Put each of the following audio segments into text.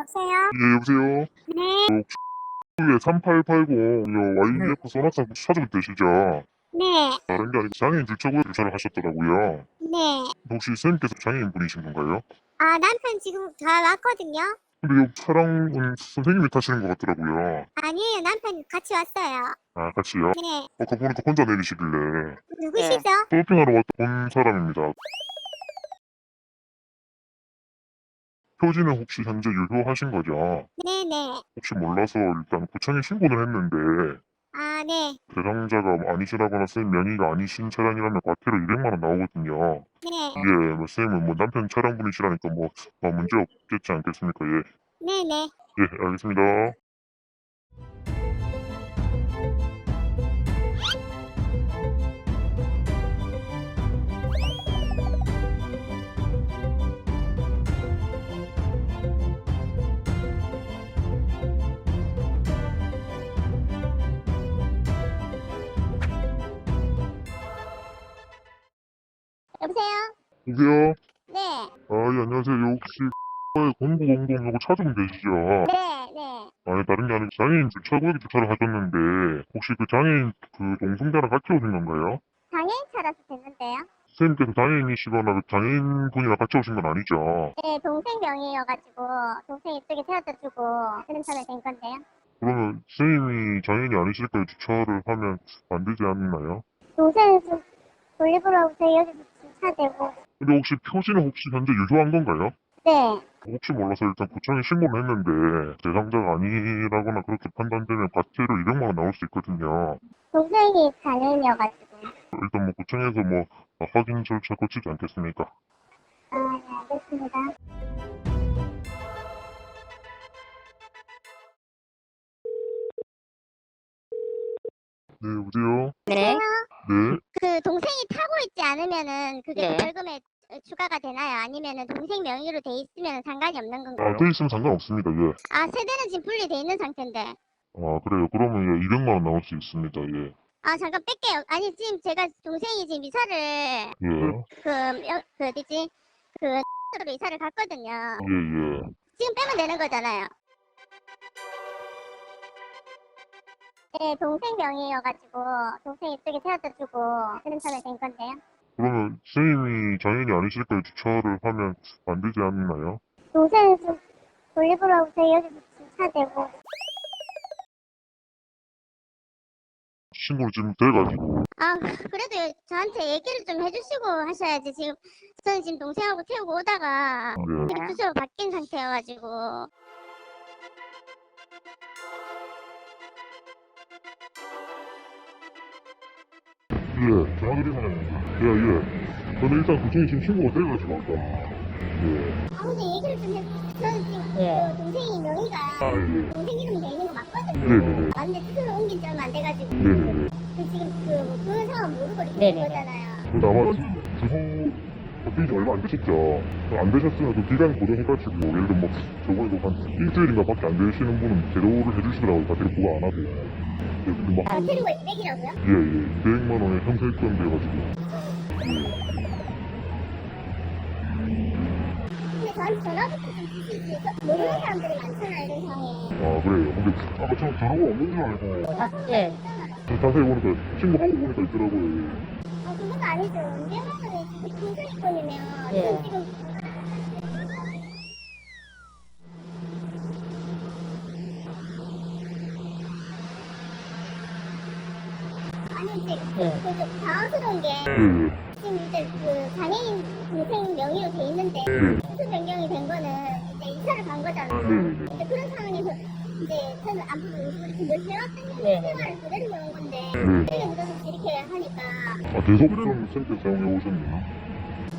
여보세요? 예, 여보세요? 네, 후에 3880 YF 소나타 찾으면 되시죠? 네, 다른 게 아니고 장애인 주차구역 주차를 하셨더라고요. 네. 혹시 선생님께서 장애인 분이신 건가요? 아, 남편 지금 다 왔거든요? 근데 이 차량은 선생님이 타시는 것 같더라고요. 아니에요, 남편 같이 왔어요. 아, 같이요? 네. 아까 보니까 혼자 내리시길래 누구시죠? 서핑하러 왔다 온 사람입니다. 표지는 혹시 현재 유효하신 거죠? 네네. 혹시 몰라서 일단 구청에 신고를 했는데 아, 네. 대상자가 아니시라거나 선생님 명의가 아니신 차량이라면 과태료 200만 원 나오거든요. 네. 예, 뭐 선생님은 뭐 남편 차량 분이시라니까 뭐, 뭐 문제 없겠지 않겠습니까? 예, 네네. 예, 알겠습니다. 여보세요? 여보세요? 네. 아, 예, 안녕하세요. 혹시 0900 요거 찾으면 되시죠? 네, 네. 아니, 다른 게 아니고 장애인 주차구역에 주차를 하셨는데 혹시 그 장애인 그 동승자랑 같이 오신 건가요? 장애인 차라서 됐는데요? 선생님께서 장애인이시거나 그 장애인 분이랑 같이 오신 건 아니죠? 네, 동생 명의여가지고, 동생 이쪽에 세워다 주고, 그런 차를 된 건데요? 그러면 선생님이 장애인이 아니실까요? 주차를 하면 안 되지 않나요? 동생은 좀 돌리보라고 저희 여기 서 주차되고, 근데 혹시 표지는 혹시 현재 유효한 건가요? 네. 혹시 몰라서 일단 구청에 신고를 했는데 대상자가 아니라거나 그렇게 판단되면 과태료 200만 원 나올 수 있거든요. 동생이 장애인이어가지고. 일단 뭐 구청에서 뭐 확인 절차 거치지 않겠습니까? 아, 네, 알겠습니다. 네, 여보세요? 네. 네. 그 동생이 타고 있지 않으면은 그게 네. 벌금에 추가가 되나요? 아니면은 동생 명의로 돼 있으면 상관이 없는 아, 건가요? 돼 있으면 상관없습니다. 예. 아 세대는 지금 분리돼 있는 상태인데. 아, 그래요. 그러면 예, 200만 원 나올 수 있습니다. 예. 아 잠깐 뺄게요. 아니 지금 제가 동생이 지금 이사를 예. 그, 명- 그 어디지 그로 이사를 갔거든요. 예, 예. 지금 빼면 되는 거잖아요. 네, 동생 명의여가지고 동생 이 쪽에 세워다 주고 그런 차를 된 건데요. 그러면 선생님이 장애인이 아니실까요? 주차를 하면 안 되지 않나요? 동생은 좀 돌리보라고 저희 여기서 주차되고 신고를 지금 돼가지고. 아, 그래도 저한테 얘기를 좀 해주시고 하셔야지. 지금 저는 지금 동생하고 태우고 오다가 네. 주소가 바뀐 상태여가지고. 예, 전화드린 사람입니다. 예, 예. 저는 일단 구청에 지금 신고가 돼가지고 아까. 예. 아무튼 얘기를 좀 해주세요. 저는 지금 예. 그 동생이 명의가 아, 예. 동생 이름이 돼 있는 거 맞거든요. 네네네. 맞는데 주소를 옮긴 지 얼마 안 돼가지고. 네네네. 그 지금 그 그런 상황 모르고 이렇게 된 네네네. 거잖아요. 근데 아마 주소 바뀐 지 얼마 안 되셨죠? 안 되셨으면 그 기간 고정해가지고, 예를 들어 뭐, 저번에도 한 일주일인가 밖에 안 되시는 분은 제도를 해주시더라고요. 과태료 부과 안 하고. 예, 근데 막, 과태료가 200이라고요? 예, 예. 200만 원에 형사입건 돼가지고. 근데 저한테 전화부터 좀 주시지. 저 모르는 사람들이 많잖아요, 이런 상황에. 아, 그래요. 근데 아까 저 전화가 없는 줄 알고. 다, 예. 자세히 보니까, 신고하고 보니까 있더라고요. 아, 그건 아니죠. 200만 원이 동생이권이면 예. 전 지금 아니 이제 예. 그 당황스러운 게 예, 예. 지금 이제 그 장애인 동생 명의로 돼 있는데 네. 수수 변경이 된 거는 이제 이사를 간 거잖아요. 네네네. 근데 그런 상황에서 이제 저는 앞으로 이렇게 늘 해왔던 네. 생활을 그대로 해온 건데 네. 이렇게 묻어서 이렇게 하니까 아, 계속 그런 센터 사용해 오셨네요.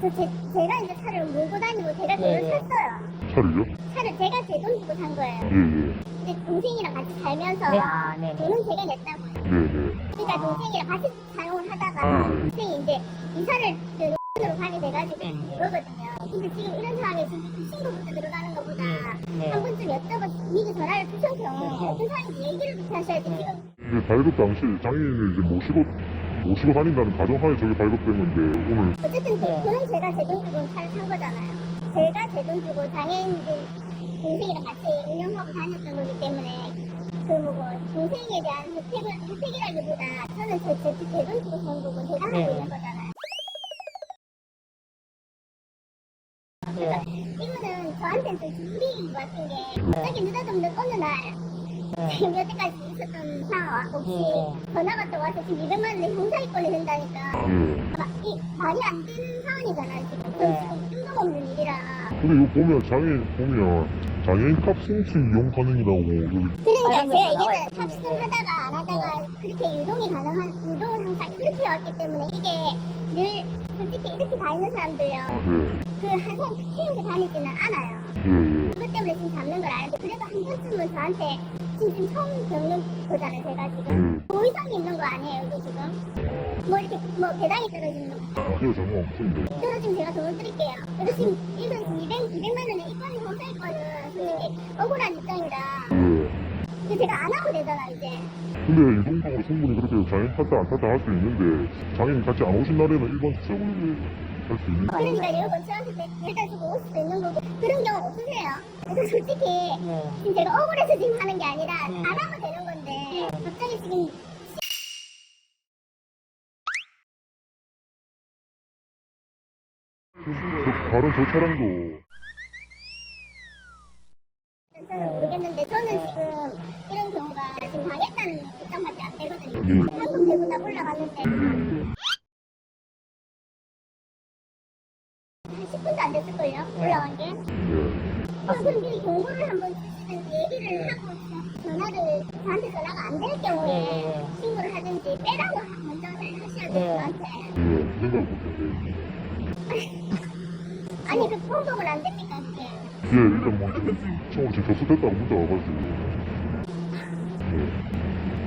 그 제, 제가 이제 차를 몰고 다니고 제가 돈을 네, 네. 샀어요. 차를요? 차를 제가 제 돈 주고 산 거예요. 예, 예. 근데 동생이랑 같이 살면서 네, 아, 네네. 돈은 제가 냈다고. 네네. 그러니까 동생이랑 같이 사용을 하다가 아. 동생이 이제 이사를 그 으로 가게 돼가지고 네, 네. 그러거든요. 근데 지금 이런 상황에 지금 그 신고부터 들어가는 것보다 네. 한 번쯤 여쭤봐 미리 전화를 주셔서 네. 어떤 상황인지 얘기를 부터 하셔야지 네. 지금 이게 발급 당시 장애인을 이제 모시고, 모시고 다닌다는 가정하에 저게 발급된 건데, 오늘, 어쨌든 그 네. 돈은 제가 제 돈 주고 차를 산 거잖아요. 제가 제 돈 주고 장애인들 동생이랑 같이 운영하고 다녔던 거기 때문에 그 뭐고 동생에 대한 혜택을 혜택이라기보다 저는 저제 대돈 주고 산 거고 제가 하고 네. 있는 거잖아요. 예. 이거는 저한테는 좀 불이익인 것 같은 게 갑자기 느닷없는 어느 날 예. 지금 여태까지 있었던 상황 혹시 예. 전화가 또 와서 지금 200만 원의 형사입건이 된다니까 예. 마- 이 말이 안 되는 상황이잖아요 지금 네. 뜬금없는 일이라. 근데 이거 보면 장애인 보면 장애인 탑승수 이용 가능이라고 그러니까 제가 이게. 탑승하다가 안 하다가 그렇게 유동이 가능한 유동은 항상 이렇게 왔기 때문에 이게 늘 솔직히 이렇게 다니는 사람들요. 예. 그 항상 이렇게 다니지는 않아요. 예, 예. 그것 때문에 지금 잡는 걸 아는데 그래도 한 번쯤은 저한테 지금 처음 겪는 거잖아요 제가 지금 고의성이 있는 거 아니에요 이게 지금? 뭐 이렇게 뭐 배당이 떨어지는 거. 아니요, 전혀 없습니다. 떨어지면 제가 돈을 드릴게요. 그리고 지금 이건 200, 200만 원에 이건이 혼자있거는 손님이 억울한 입장이라. 예. 근데 제가 안 하면 되잖아 이제. 근데 이동적으로 충분히 그렇게 장애인 탔다 안 탔다 할 수 있는데 장애인 같이 안 오신 날에는 일반 세월을 할 수 있는 그러니까 여러분 저한테 일단 주고 올 수도 있는 거고 그런 경우 없으세요 그래서 솔직히 예. 지금 제가 억울해서 지금 하는 게 아니라 네. 안 하면 되는 건데 갑자기 지금 저 다른 저 차량도 저는 모르겠는데 저는 지금 이런 경우가 지금 당했다는 입장밖에 안 되거든요. 음. 한국 대구 다 올라갔는데 올라간 게. 예. 그럼 그럼 미리 경고를 한번 주시든지 얘기를 하고 전화를 저한테 전화가 안 될 경우에 예. 신고를 하든지 빼라고 먼저 하셔야 돼요 예. 저한테. 예. 생각 못했는데 아니 그 통보를 안 됩니까 그게? 예, 일단 뭐 처음으로 지금 접수됐다고 문자 와가지고 예.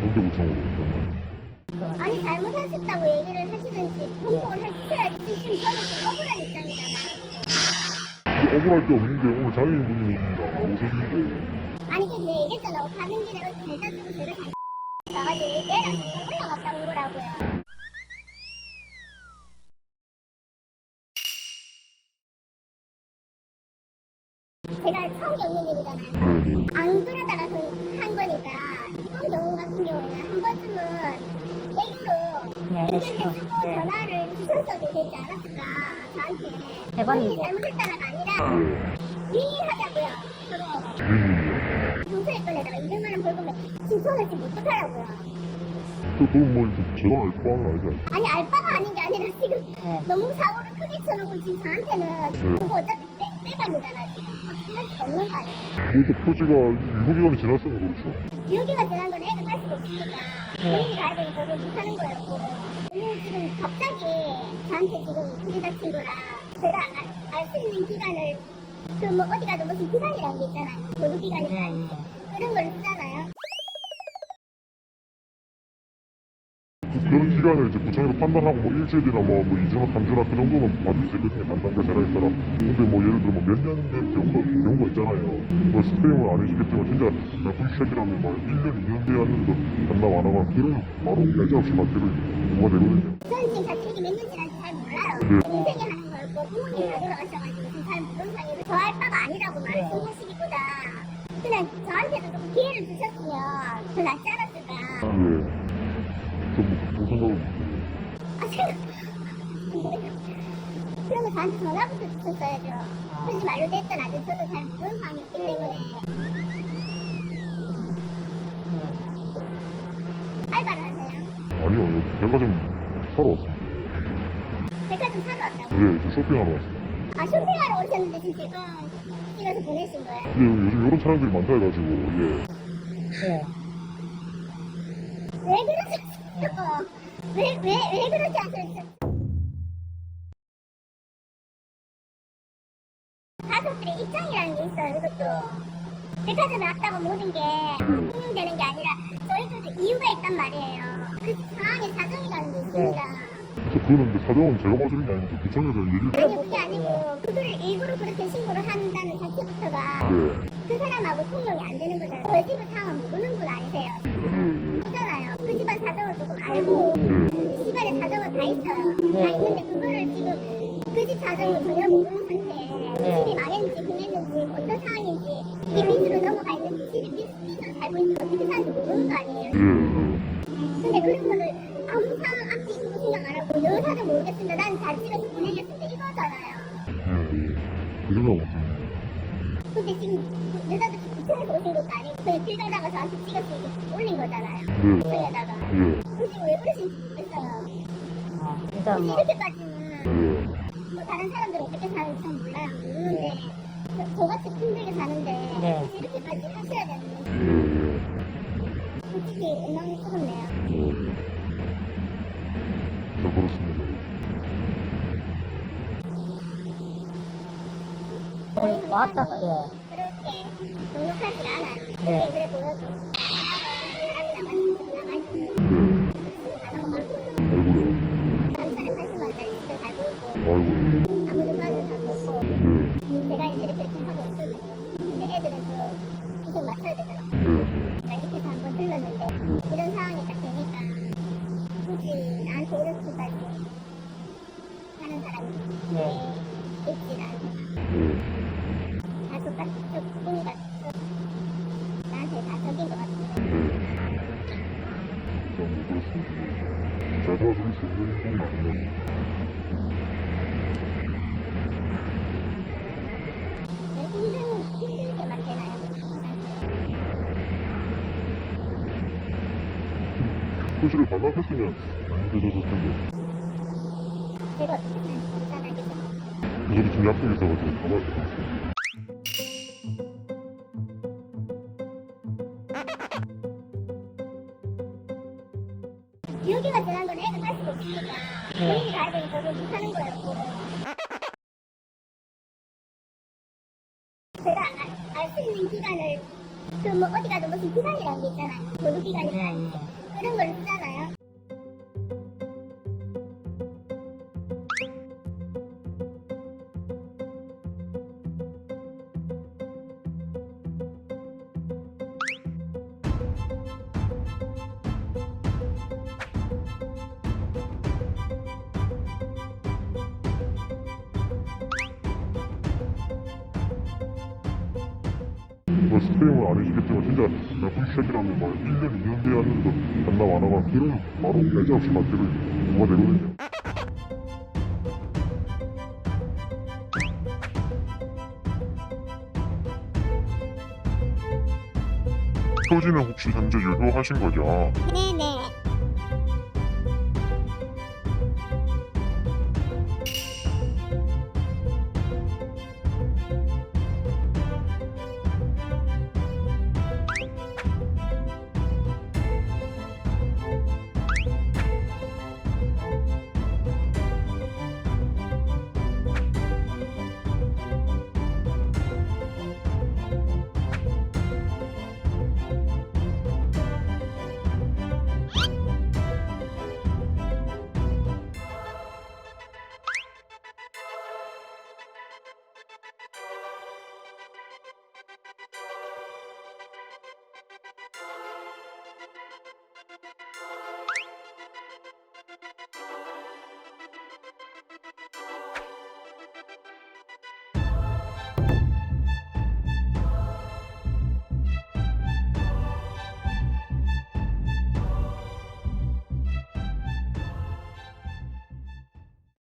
경제구청으로 일단 아니 잘못하셨다고 얘기를 하시든지 통보를 해주셔야지 지금 저는 좀 억울한 입장이잖아요. 억울할 게 없는 게 오늘 장애인 분이 오셨는데 아니 근데 얘기했잖아 가는 길에 주고 제가 잘 나가지고 내려 올라갔다 온 거라고요. 제가 처음 겪는 일이잖아요. 네, 네. 안 그러다가 그- 한 거니까 이번 경우 같은 경우는 한 번쯤은 네, 네. 전화를 주셨어도 되지 않았을까 저한테. 본인이 잘못했다가 아니라 예. 이해하자고요 서로 예. 경찰에 끌려다가 200만 원 지금 저는 지금 어떡하라고요 뭐 이제 제가 알 바는 알지 않습니까? 아니 알바가 아닌 게 아니라 지금 네. 너무 사고를 크게 쳐놓고 지금 저한테는 네. 그거 어차피 빼, 빼갑니다 나 지금 할수 없는 거 아니에요 그것도 표지가 유효기간이 지났으면 그렇죠. 여기가 지난 건 애가 갈 수가 없으니까. 본인이 가야 되니까 그걸 못하는 거였고 그리고 지금 갑자기 저한테 지금 크게 다친 거라 제가 알 수 있는 기간을 그 뭐 어디 가도 무슨 기간이라는 게 있잖아요. 보도 기간이나 네. 그런 걸 쓰잖아요 그- 그런 기간을 이제 구청에서 판단하고 뭐 일주일이나 뭐, 뭐 2주나 3주나 그 정도는 받을 수 있거든요. 담당자 제가 있더라. 근데 뭐 예를 들어 뭐 몇 년 된 경우가, 경우가 있잖아요. 뭐 스페인은 아니시겠지만 진짜 불시적이라면 뭐 1년, 2년 돼왔는데도 담당 안 하고 그러면 바로 날짜 없이 받기로 뭐가 되거든요. 저는 지금 자식이 몇년 지난지 잘 몰라요. 네. 인생이 하는 거였고 부모님이 다 돌아가셔가지고 지금 잘 모르는 상황에서 저할 바가 아니라고 말씀하시기보다 그냥 저한테도 좀 기회를 주셨으면 더 낫지 않았을까. 예. 무슨 생각을 아. 그러면 저한테 전화부터 주셨어야죠. 그러지 말로 됐든 아직 저도 잘 모르는 상황이기 때문에 알바를 하세요. 아니요, 좀 사러 왔습니다. 백화점 사러 왔다고. 예, 저 쇼핑하러 왔습니다. 아, 쇼핑하러 오셨는데 지금 찍어서 보내신 거예요? 예, 요즘 이런 차량들이 많다 해가지고, 예. 예. 왜 그러셨 왜, 왜, 왜 그러지 않으셨어요? 가족들의 입장이라는 게 있어요, 이것도. 백화점에 왔다고 모든 게 흥용되는 게 아니라 저희들도 이유가 있단 말이에요. 그 상황에 사정이라는 게 있습니다. 저 그거는 근데 사정은 제가 봐주는 게 아니고 구청에서 얘기를 아니, 그게 아니고, 그거를 일부러 그렇게 신고를 한다는 자체부터가 예. 그 사람하고 통용이 안 되는 거잖아요. 저희 집의 상황 모르는 분 아니세요? 그잖아요. 그 집안 사정을 조금 알고 예. 집안에 사정은 다 있어요. 다 있는데 그거를 지금 그 집 사정을 전혀 모르는 상태에 네. 집이 망했는지 흥했는지 어떤 상황인지 이게 밑으로 넘어가 있는지 집이 밑- 밑으로 살고 있는지 어떻게 사는지 모르는 거 아니에요. 예, 예. 근데 그런 거를 아무 상황 앞뒤 있는 거 생각 안 하고 너 사정 모르겠습니다. 난잘 찍어서 보내겠습니다. 이거잖아요. 그 생각 못했네. 근데 지금 여자들 구청에서 오신 것도 아니고 그냥 길 가다가 저한테 찍어서 이렇게 올린 거잖아요. 네. 예, 굳이 왜 그러신지 모르겠어요. 어, 일단 굳이 뭐, 이렇게까지는 예. 뭐 다른 사람들은 어떻게 사는지 잘 몰라요. 모르는데 저- 저같이 힘들게 사는데 네. 굳이 이렇게까지 하셔야 되는 예, 예. 솔직히 원망스럽네요. 예. 자, 그렇습니다. 어, 왔다, 예. 그렇게 넉넉하지 않아요. 네. 그래 보여도 사람이 남아있는 네. 남아있는 아이고야. 남산에 80만 원짜리 집을 살고 있고 아이고야. 아무도 빠져 살고 있고 예, 제가 이제 이렇게 이렇게 하고 있어요. 근데 애들은 또 기술 맞춰야 되잖아요. 예. 나 이렇게 한번 들렀는데 이런 상황이 딱 되니까 굳이 나한테 이렇게까지 하는 사람이 네. 있지 않고 도와줄 수 있는 부분이 아니면? 표시를 반납했으면 많이 되졌을 텐데 알겠죠? 저도 지금 약속이 있어가지고 가봐야 될것 같습니다. 못하는 거였고 제가 알 수 있는 기간을 그 뭐 어디 가도 무슨 기간이라는 게 있잖아요 보도 기간이나 네. 그런 걸 쓰잖 뭐 스페인은 아니시겠지만 진짜 쉐이라면 막 1년, 2년 돼왔는데도 반납 안 하고 그러면 바로 날짜 없이 맞기로 뭐가 되거든요. 표지는 혹시 현재 유효하신 거죠? 네네